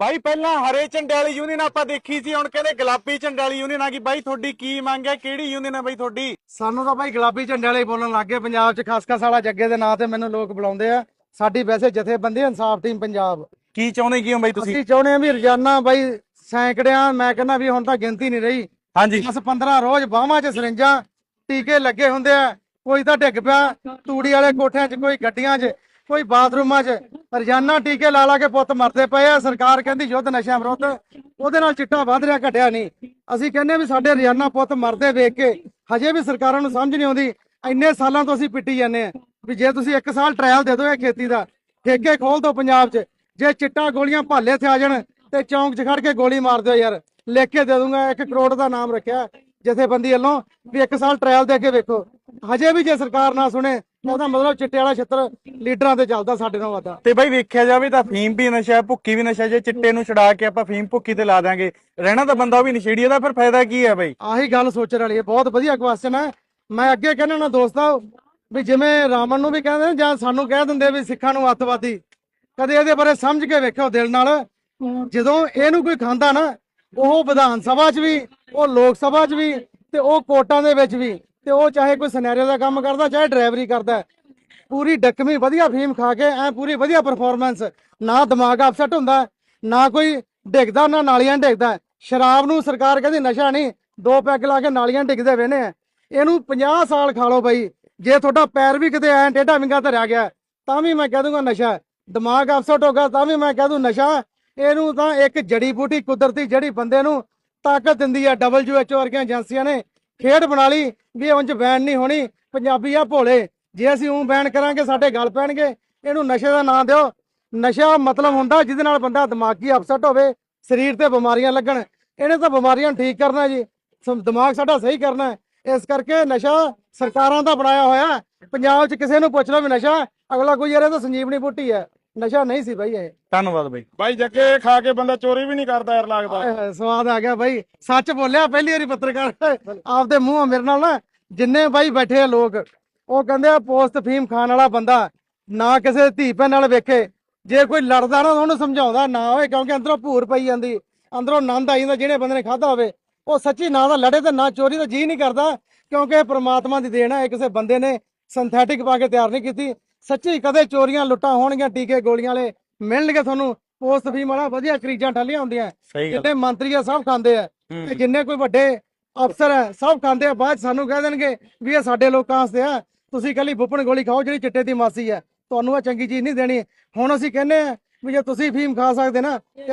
ਬਾਈ ਪਹਿਲਾਂ ਹਰੇ ਝੰਡੇ ਵਾਲੀ ਯੂਨੀਅਨ ਆਪਾਂ ਦੇਖੀ ਸੀ ਹੁਣ ਕਹਿੰਦੇ ਗੁਲਾਬੀ ਝੰਡੇ ਵਾਲੀ ਯੂਨੀਅਨ ਆ ਗਈ। ਬਾਈ ਤੁਹਾਡੀ ਕੀ ਮੰਗ ਹੈ? ਕਿਹੜੀ ਯੂਨੀਅਨ ਹੈ ਬਾਈ ਤੁਹਾਡੀ? ਸਾਨੂੰ ਤਾਂ ਭਾਈ ਗੁਲਾਬੀ ਝੰਡੇ ਵਾਲੇ ਬੋਲਣ ਲੱਗ ਗਏ ਪੰਜਾਬ 'ਚ ਖਸਖਸ ਵਾਲਾ ਜੱਗੇ ਦੇ ਨਾਂ ਤੇ ਮੈਨੂੰ ਲੋਕ ਬੁਲਾਉਂਦੇ ਆ। ਸਾਡੀ ਵੈਸੇ ਜਥੇਬੰਦੀ ਇਨਸਾਫ ਟੀਮ ਪੰਜਾਬ। ਕੀ ਚਾਹੁੰਦੇ ਕੀ ਹੋ ਬਾਈ ਤੁਸੀਂ? ਅਸੀਂ ਚਾਹੁੰਦੇ ਆ ਵੀ ਰੋਜ਼ਾਨਾ ਬਾਈ ਸੈਂਕੜਿਆਂ ਮੈਂ ਕਹਿੰਦਾ ਵੀ ਹੁਣ ਤਾਂ ਗਿਣਤੀ ਨਹੀਂ ਰਹੀ। ਹਾਂਜੀ। 10 15 ਰੋਜ਼ ਬਾਹਾਂ 'ਚ ਸਰਿੰਜਾਂ ਟੀਕੇ ਲੱਗੇ ਹੁੰਦੇ ਆ। ਕੋਈ ਤਾਂ ਡਿੱਗ ਪਿਆ ਤੂੜੀ ਵਾਲੇ ਕੋਠਿਆਂ 'ਚ ਕੋਈ ਗੱਡੀਆਂ 'ਚ ਕੋਈ ਬਾਥਰੂਮਾਂ 'ਚ। ਰੋਜ਼ਾਨਾ ਟੀਕੇ ਲਾ ਲਾ ਕੇ ਪੁੱਤ ਮਰਦੇ ਪਏ ਆ। ਸਰਕਾਰ ਕਹਿੰਦੀ ਯੁੱਧ ਨਸ਼ਿਆਂ ਵਿਰੁੱਧ। ਉਹਦੇ ਨਾਲ ਚਿੱਟਾ ਵੱਧ ਰਿਹਾ, ਘਟਿਆ ਨਹੀਂ। ਅਸੀਂ ਕਹਿੰਦੇ ਵੀ ਸਾਡੇ ਰੋਜ਼ਾਨਾ ਪੁੱਤ ਮਰਦੇ ਵੇਖ ਕੇ ਹਜੇ ਵੀ ਸਰਕਾਰਾਂ ਨੂੰ ਸਮਝ ਨਹੀਂ ਆਉਂਦੀ। ਇੰਨੇ ਸਾਲਾਂ ਤੋਂ ਅਸੀਂ ਪਿੱਟੀ ਜਾਂਦੇ ਆ ਵੀ ਜੇ ਤੁਸੀਂ ਇੱਕ ਸਾਲ ਟ੍ਰਾਇਲ ਦੇ ਦਿਓ ਇਹ ਖੇਤੀ ਦਾ, ਠੇਕੇ ਖੋਲ ਦਿਓ ਪੰਜਾਬ 'ਚ। ਜੇ ਚਿੱਟਾ ਗੋਲੀਆਂ ਭਾਲੇ ਤੇ ਆ ਜਾਣ ਤੇ ਚੌਂਕ 'ਚ ਖੜ ਕੇ ਗੋਲੀ ਮਾਰ ਦਿਓ ਯਾਰ। ਲਿਖ ਕੇ ਦੇ ਦੂੰਗਾ 1 ਕਰੋੜ ਦਾ ਨਾਮ ਰੱਖਿਆ ਜਥੇਬੰਦੀ ਵੱਲੋਂ ਵੀ ਇੱਕ ਸਾਲ ਟ੍ਰਾਇਲ ਦੇ ਕੇ ਵੇਖੋ। ਹਜੇ ਵੀ ਜੇ ਸਰਕਾਰ ਨਾ ਸੁਣੇ ਉਹਦਾ ਮਤਲਬ ਚਿੱਟੇ ਵਾਲਾ ਛਿੱਤਰ ਲੀਡਰਾਂ ਤੇ ਚੱਲਦਾ ਸਾਡੇ ਨਾਲ ਵਾਦਾ ਤੇ ਬਾਈ ਵੇਖਿਆ ਜਾਵੇ ਤਾਂ ਫੀਮ ਵੀ ਨਸ਼ਾ ਹੈ ਭੁੱਕੀ ਵੀ ਨਸ਼ਾ ਹੈ। ਜੇ ਚਿੱਟੇ ਨੂੰ ਛੁਡਾ ਕੇ ਆਪਾਂ ਫੀਮ ਭੁੱਕੀ ਤੇ ਲਾ ਦਾਂਗੇ ਰਹਿਣਾ ਤਾਂ ਬੰਦਾ ਉਹ ਵੀ ਨਸ਼ੇੜੀ ਇਹਦਾ ਫਿਰ ਫਾਇਦਾ ਕੀ ਹੈ ਬਾਈ? ਆਹੀ ਗੱਲ ਸੋਚਣ ਵਾਲੀ ਹੈ ਬਹੁਤ ਵਧੀਆ ਕੁਐਸਚਨ ਹੈ। ਮੈਂ ਅੱਗੇ ਕਹਿੰਦਾ ਨਾ ਦੋਸਤੋ ਵੀ ਜਿਵੇਂ ਰਾਮਨ ਨੂੰ ਵੀ ਕਹਿੰਦੇ ਨੇ ਜਾਂ ਸਾਨੂੰ ਕਹਿ ਦਿੰਦੇ ਵੀ ਸਿੱਖਾਂ ਨੂੰ ਅੱਤਵਾਦੀ ਕਦੇ ਇਹਦੇ ਬਾਰੇ ਸਮਝ ਕੇ ਵੇਖੋ ਦਿਲ ਨਾਲ। ਜਦੋਂ ਇਹਨੂੰ ਕੋਈ ਖਾਂਦਾ ਨਾ ਉਹ ਵਿਧਾਨ ਸਭਾ 'ਚ ਵੀ ਉਹ ਲੋਕ ਸਭਾ 'ਚ ਵੀ ਤੇ ਉਹ ਕੋਰਟਾਂ ਦੇ ਵਿੱਚ ਵੀ ਤੇ ਉਹ ਚਾਹੇ ਕੋਈ ਸਿਨੈਰੀਓ ਦਾ ਕੰਮ ਕਰਦਾ ਚਾਹੇ ਡਰਾਈਵਰੀ ਕਰਦਾ ਪੂਰੀ ਡਕਮੀ ਵਧੀਆ ਫੀਮ ਖਾ ਕੇ, ਐ ਪੂਰੀ ਵਧੀਆ ਪਰਫਾਰਮੈਂਸ ਨਾ ਦਿਮਾਗ ਅਪਸੈਟ ਹੁੰਦਾ, ਨਾ ਕੋਈ ਡਿੱਗਦਾ, ਨਾ ਨਾਲੀਆਂ ਡਿੱਗਦਾ। ਸ਼ਰਾਬ ਨੂੰ ਸਰਕਾਰ ਕਹਿੰਦੀ ਨਸ਼ਾ ਨਹੀਂ, ਦੋ ਪੈਗ ਲਾ ਕੇ ਨਾਲੀਆਂ ਡਿੱਗਦੇ ਵੇਨੇ ਆ। ਇਹਨੂੰ 50 ਸਾਲ ਖਾ ਲਓ ਬਾਈ, ਜੇ ਤੁਹਾਡਾ ਪੈਰ ਵੀ ਕਿਤੇ ਐ ਟੇਢਾ ਵਿੰਗਾ ਧਰਿਆ ਗਿਆ, ਤਾਂ ਵੀ ਮੈਂ ਕਹਿ ਦੂੰਗਾ ਨਸ਼ਾ। ਦਿਮਾਗ ਅਪਸੈਟ ਹੋ ਗਿਆ, ਤਾਂ ਵੀ ਮੈਂ ਕਹਿ ਦੂੰ ਨਸ਼ਾ। ਇਹਨੂੰ ਤਾਂ ਇੱਕ ਜੜੀ ਬੂਟੀ ਕੁਦਰਤੀ ਜਿਹੜੀ ਬੰਦੇ ਨੂੰ ਤਾਕਤ ਦਿੰਦੀ ਆ WHO ਵਰਗੀਆਂ ਏਜੰਸੀਆਂ ਨੇ। ਖੇਡ ਬਣਾ ਲਈ, ਵੀ ਉਂਝ ਬੈਨ ਨਹੀਂ ਹੋਣੀ, ਪੰਜਾਬੀ ਆ ਭੋਲੇ। ਜੇ ਅਸੀਂ ਉਹ ਬੈਨ ਕਰਾਂਗੇ ਸਾਡੇ ਗੱਲ ਪੈਣਗੇ ਇਹਨੂੰ ਨਸ਼ੇ ਦਾ ਨਾਂ ਦਿਓ। ਨਸ਼ਾ ਮਤਲਬ ਹੁੰਦਾ ਜਿਹਦੇ ਨਾਲ ਬੰਦਾ ਦਿਮਾਗੀ ਅਪਸੈਟ ਹੋਵੇ ਸਰੀਰ ਤੇ ਬਿਮਾਰੀਆਂ ਲੱਗਣ। ਇਹਨੇ ਤਾਂ ਬਿਮਾਰੀਆਂ ਨੂੰ ਠੀਕ ਕਰਨਾ ਜੀ। ਦਿਮਾਗ ਸਾਡਾ ਸਹੀ ਕਰਨਾ ਹੈ। ਇਸ ਕਰਕੇ ਨਸ਼ਾ ਸਰਕਾਰਾਂ ਦਾ ਬਣਾਇਆ ਹੋਇਆ। ਪੰਜਾਬ 'ਚ ਕਿਸੇ ਨੂੰ ਪੁੱਛ ਲਓ ਵੀ ਨਸ਼ਾ ਅਗਲਾ ਕੋਈ ਯਾਰ ਇਹ ਤਾਂ ਸੰਜੀਵਨੀ ਬੂਟੀ ਹੈ। ਨਸ਼ਾ ਨਹੀਂ ਸੀ ਬਾਈ ਇਹ। ਧੰਨਵਾਦ ਬਾਈ। ਬਾਈ ਜੱਗੇ ਖਾ ਕੇ ਬੰਦਾ ਚੋਰੀ ਵੀ ਨਹੀਂ ਕਰਦਾ ਯਾਰ ਲੱਗਦਾ। ਸਵਾਦ ਆ ਗਿਆ ਬਾਈ। ਸੱਚ ਬੋਲਿਆ ਪਹਿਲੀ ਵਾਰੀ ਪੱਤਰਕਾਰ ਆਪਦੇ ਮੂੰਹੋਂ ਮੇਰੇ ਨਾਲ ਨਾ ਜਿੰਨੇ ਬਾਈ ਬੈਠੇ ਆ ਲੋਕ ਉਹ ਕਹਿੰਦੇ ਆ ਪੋਸਟ ਫੀਮ ਖਾਣ ਵਾਲਾ ਬੰਦਾ ਨਾ ਕਿਸੇ ਧੀ ਭੈਣ ਨਾਲ ਵੇਖੇ। ਜੇ ਕੋਈ ਲੜਦਾ ਨਾ ਉਹਨੂੰ ਸਮਝਾਉਂਦਾ ਨਾ ਹੋਏ ਕਿਉਂਕਿ ਅੰਦਰੋਂ ਭੂਰ ਪਈ ਜਾਂਦੀ ਅੰਦਰੋਂ ਆਨੰਦ ਆਈ ਜਾਂਦਾ ਜਿਹੜੇ ਬੰਦੇ ਨੇ ਖਾਦਾ ਹੋਵੇ। ਉਹ ਸੱਚੀ ਨਾ ਤਾਂ ਲੜੇ ਤੇ ਨਾ ਚੋਰੀ ਦਾ ਜੀ ਨਹੀਂ ਕਰਦਾ ਕਿਉਂਕਿ ਇਹ ਪ੍ਰਮਾਤਮਾ ਦੀ ਦੇਣ ਹੈ ਕਿਸੇ ਬੰਦੇ ਨੇ ਸਿੰਥੈਟਿਕ ਪਾ ਕੇ ਤਿਆਰ ਨਹੀਂ ਕੀਤੀ। ਸੱਚੀ ਕਦੇ ਚੋਰੀਆਂ ਲੁੱਟਾਂ ਹੋਣਗੀਆਂ ਟੀਕੇ ਗੋਲੀਆਂ ਵਾਲੇ ਮਿਲਣਗੇ ਤੁਹਾਨੂੰ। ਪੋਸਟ ਫੀਮ ਵਾਲਾ ਵਧੀਆ ਕਰੀਜਾਂ ਠੱਲੀਆਂ ਹੁੰਦੀਆਂ। ਜਿੰਨੇ ਮੰਤਰੀ ਆ ਸਭ ਖਾਂਦੇ ਆ। ਤੇ ਜਿੰਨੇ ਕੋਈ ਵੱਡੇ ਅਫਸਰ ਆ ਸਭ ਖਾਂਦੇ ਆ ਬਾਅਦ ਸਾਨੂੰ ਕਹਿ ਦੇਣਗੇ ਵੀ ਇਹ ਸਾਡੇ ਲੋਕਾਂ ਵਾਸਤੇ ਆ। ਤੁਸੀਂ ਕੱਲੀ ਬੁੱਪਣ ਗੋਲੀ ਖਾਓ, ਜਿਹੜੀ ਚਿੱਟੇ ਦੀ ਮਾਸੀ ਹੈ। ਤੁਹਾਨੂੰ ਇਹ ਚੰਗੀ ਚੀਜ਼ ਨਹੀਂ ਦੇਣੀ। ਹੁਣ ਅਸੀਂ ਕਹਿੰਦੇ ਆ ਵੀ ਜੇ ਤੁਸੀਂ ਫੀਮ ਖਾ ਸਕਦੇ ਨਾ